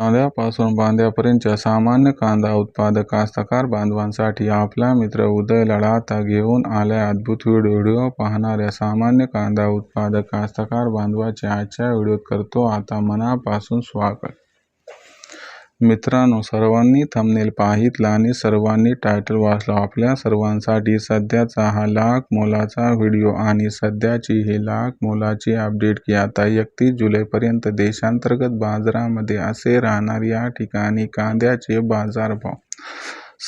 कांद्यापासून बांध्यापर्यंतच्या सामान्य कांदा उत्पादक कास्तकार बांधवांसाठी आपला मित्र उदय लढाता घेऊन आलाय. अद्भुत व्हिडिओ व्हिडिओ पाहणाऱ्या सामान्य कांदा उत्पादक कास्तकार बांधवाचे आजच्या व्हिडिओत करतो आता मनापासून स्वागत. मित्रांनो सर्वांनी थंबनेल पाहितला आणि सर्वांनी टायटल वाचला. आपल्या सर्वांसाठी सध्याचा हा लाख मोलाचा व्हिडिओ आणि सध्याची ही लाख मोलाची अपडेट की आता एकतीस जुलैपर्यंत देशांतर्गत बाजारामध्ये असे राहणार या ठिकाणी कांद्याचे बाजारभाव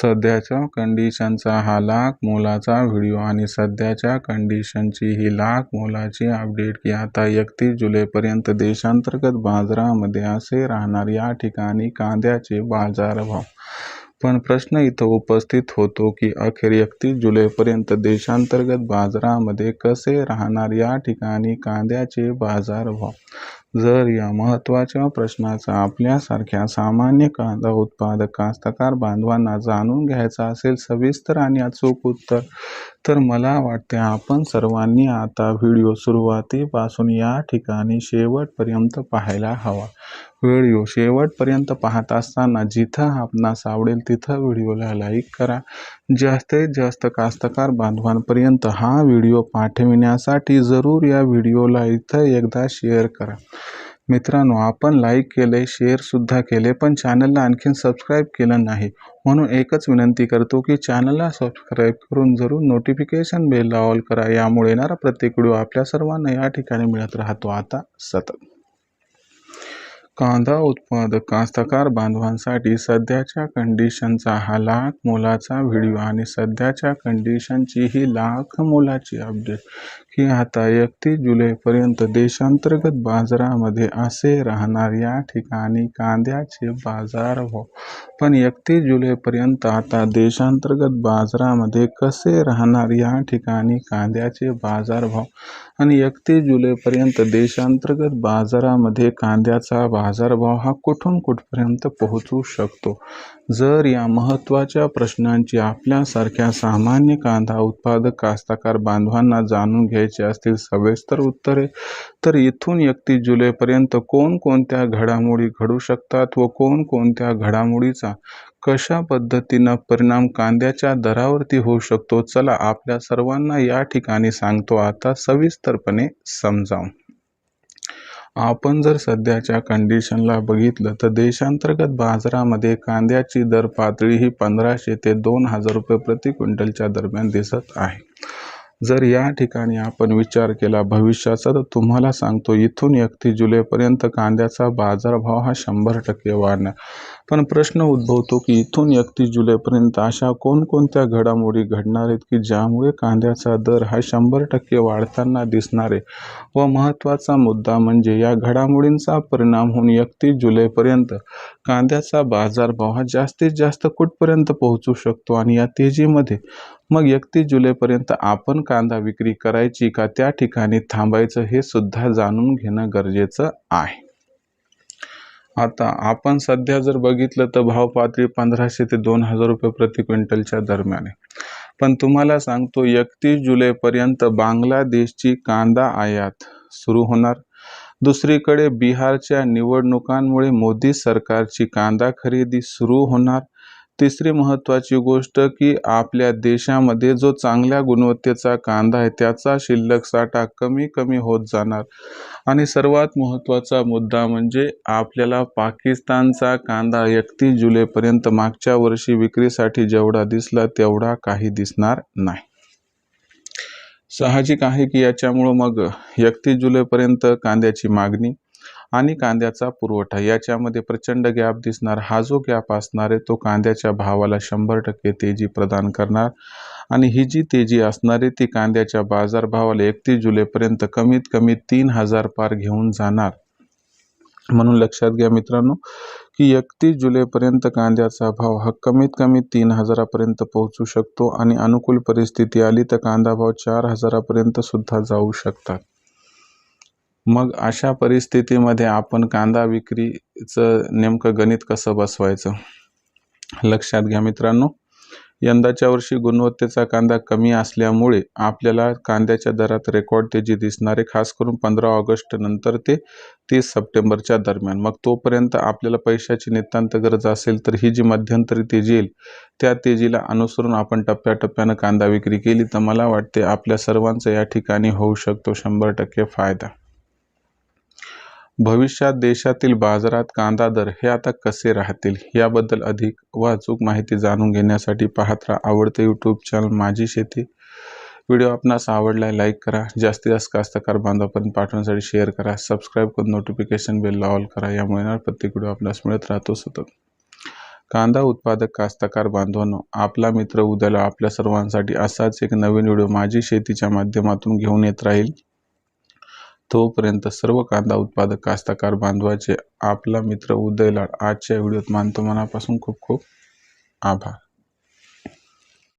सध्याच्या कंडिशनचा हा लाख मोलाचा व्हिडिओ आणि सध्याच्या कंडिशनची ही लाख मोलाची अपडेट की आता एकतीस जुलैपर्यंत देशांतर्गत बाजारामध्ये असे राहणार या ठिकाणी कांद्याचे बाजारभाव. पण प्रश्न इथं उपस्थित होतो की अखेर एकतीस जुलैपर्यंत देशांतर्गत बाजारामध्ये कसे राहणार या ठिकाणी कांद्याचे बाजारभाव? जर या महत्त्वाच्या प्रश्नाचा आपल्यासारख्या सामान्य कांदा उत्पादक कास्तकार बांधवांना जाणून घ्यायचा असेल सविस्तर आणि अचूक उत्तर तर मला वाटते आपण सर्वांनी आता व्हिडिओ सुरुवातीपासून या ठिकाणी शेवटपर्यंत पाहायला हवा. व्हिडिओ शेवटपर्यंत पाहत असताना जिथं आपणास आवडेल तिथं व्हिडिओला लाईक करा. जास्तीत जास्त कास्तकार बांधवांपर्यंत हा व्हिडिओ पाठविण्यासाठी जरूर या व्हिडिओला इथं एकदा शेअर करा. मित्रांनो आपण लाईक केले शेअरसुद्धा केले पण चॅनलला आणखीन सबस्क्राईब केलं नाही. म्हणून एकच विनंती करतो की चॅनलला सबस्क्राईब करून जरूर नोटिफिकेशन बेलला ऑल करा. यामुळे येणारा प्रत्येक व्हिडिओ आपल्या सर्वांना या ठिकाणी मिळत राहतो. आता सतत. कांदा उत्पादक कास्तकार बांधवांसाठी सध्याच्या कंडिशनचा हा लाख मोलाचा व्हिडिओ आणि सध्याच्या कंडिशनची ही लाख मोलाची अपडेट की आता एकतीस जुलैपर्यंत देशांतर्गत बाजारामध्ये असे राहणार या ठिकाणी कांद्याचे बाजार बाजारभाव पण एकतीस जुलैपर्यंत आता देशांतर्गत बाजारामध्ये कसे राहणार या ठिकाणी कांद्याचे बाजार भाव आणि एकतीस जुलैपर्यंत देशांतर्गत बाजारामध्ये कांद्याचा बाजारभाव हा कुठून कुठपर्यंत पोहोचू शकतो? जर या महत्त्वाच्या प्रश्नांची आपल्यासारख्या सामान्य कांदा उत्पादक कास्तकार बांधवांना जाणून घ्यायची असतील सविस्तर उत्तरे तर इथून एकतीस जुलैपर्यंत कोणकोणत्या घडामोडी घडू शकतात व कोणकोणत्या घडामोडीचा कशा पद्धतीनं परिणाम कांद्याच्या दरावरती होऊ शकतो? चला आपल्या सर्वांना या ठिकाणी सांगतो. आता सविस्तरपणे समजावून. आपण जर सध्याच्या कंडिशनला बघितलं तर देशांतर्गत बाजारामध्ये कांद्याची दर पातळी ही पंधराशे ते दोन हजार रुपये प्रति क्विंटलच्या दरम्यान दिसत आहे. जर या ठिकाणी आपण विचार केला भविष्याचा तर तुम्हाला सांगतो इथून एकतीस जुलैपर्यंत कांद्याचा बाजारभाव हा शंभर टक्के वाढणार. पण प्रश्न उद्भवतो की इथून एकतीस जुलैपर्यंत अशा कोणकोणत्या घडामोडी घडणार आहेत की ज्यामुळे कांद्याचा दर हा शंभर टक्के वाढताना दिसणार आहे? व महत्त्वाचा मुद्दा म्हणजे या घडामोडींचा परिणाम होऊन एकतीस जुलैपर्यंत कांद्याचा बाजारभाव हा जास्तीत जास्त कुठपर्यंत पोहोचू शकतो आणि या तेजीमध्ये मग एकतीस जुलैपर्यंत आपण कांदा विक्री करायची का त्या ठिकाणी थांबायचं हे सुद्धा जाणून घेणं गरजेचं आहे. आता आपण सध्या जर बघितलं तर भाव पातळी पंधराशे ते दोन हजार रुपये प्रति क्विंटलच्या दरम्यान. आहे पण तुम्हाला सांगतो एकतीस जुलैपर्यंत बांगलादेशची कांदा आयात सुरू होणार. दुसरीकडे बिहारच्या निवडणुकांमुळे मोदी सरकारची कांदा खरेदी सुरू होणार. तिसरी महत्त्वाची गोष्ट की आपल्या देशामध्ये जो चांगल्या गुणवत्तेचा कांदा आहे त्याचा शिल्लक साठा कमी कमी होत जाणार. आणि सर्वात महत्त्वाचा मुद्दा म्हणजे आपल्याला पाकिस्तानचा कांदा एकतीस जुलैपर्यंत मागच्या वर्षी विक्रीसाठी जेवढा दिसला तेवढा काही दिसणार नाही. साहजिक आहे की याच्यामुळं मग एकतीस जुलैपर्यंत कांद्याची मागणी आणि कांद्याचा पुरवठा. याच्यामध्ये प्रचंड गॅप दिसणार. हा जो गॅप असणार आहे तो कांद्याच्या भावाला शंभर टक्के तेजी प्रदान करणार. आणि ही जी तेजी असणार आहे ती कांद्याच्या बाजारभावाला एकतीस जुलैपर्यंत कमीत कमी तीन हजार पार घेऊन जाणार. म्हणून लक्षात घ्या मित्रांनो की एकतीस जुलैपर्यंत कांद्याचा भाव हा कमीत कमी तीन हजारापर्यंत पोहोचू शकतो आणि अनुकूल परिस्थिती आली तर कांदा भाव चार हजारापर्यंत सुद्धा जाऊ शकतात. मग अशा परिस्थितीमध्ये आपण कांदा विक्रीचं नेमकं गणित कसं बसवायचं? लक्षात घ्या मित्रांनो. यंदाच्या वर्षी गुणवत्तेचा कांदा कमी असल्यामुळे आपल्याला कांद्याच्या दरात रेकॉर्ड तेजी दिसणारे खास करून पंधरा ऑगस्ट नंतर ते तीस सप्टेंबरच्या दरम्यान. मग तोपर्यंत आपल्याला पैशाची नितांत गरज असेल तर ही जी मध्यंतरी तेजी येईल त्या तेजीला अनुसरून आपण टप्प्याटप्प्यानं कांदा विक्री केली तर मला वाटते आपल्या सर्वांचा या ठिकाणी होऊ शकतो शंभर टक्के फायदा. भविष्यात देशातील बाजारात कांदा दर हे आता कसे राहतील याबद्दल अधिक व अचूक माहिती जाणून घेण्यासाठी पाहत राहा आवडते यूट्यूब चॅनल माझी शेती. व्हिडिओ आपणास आवडलाय लाईक करा. जास्तीत जास्त कास्तकार बांधवापर्यंत पाठवण्यासाठी शेअर करा. सबस्क्राईब करून नोटिफिकेशन बेल ऑल करा. यामुळे प्रत्येक व्हिडिओ आपणास मिळत राहतो सतत. कांदा उत्पादक कास्तकार बांधवांनो आपला मित्र उद्याला आपल्या सर्वांसाठी असाच एक नवीन व्हिडिओ माझी शेतीच्या माध्यमातून घेऊन येत राहील. तोपर्यंत सर्व कांदा उत्पादक कास्तकार बांधवाचे आपला मित्र उदय लाड आजच्या व्हिडिओत मानतो. मनापासून खूप खूप आभार.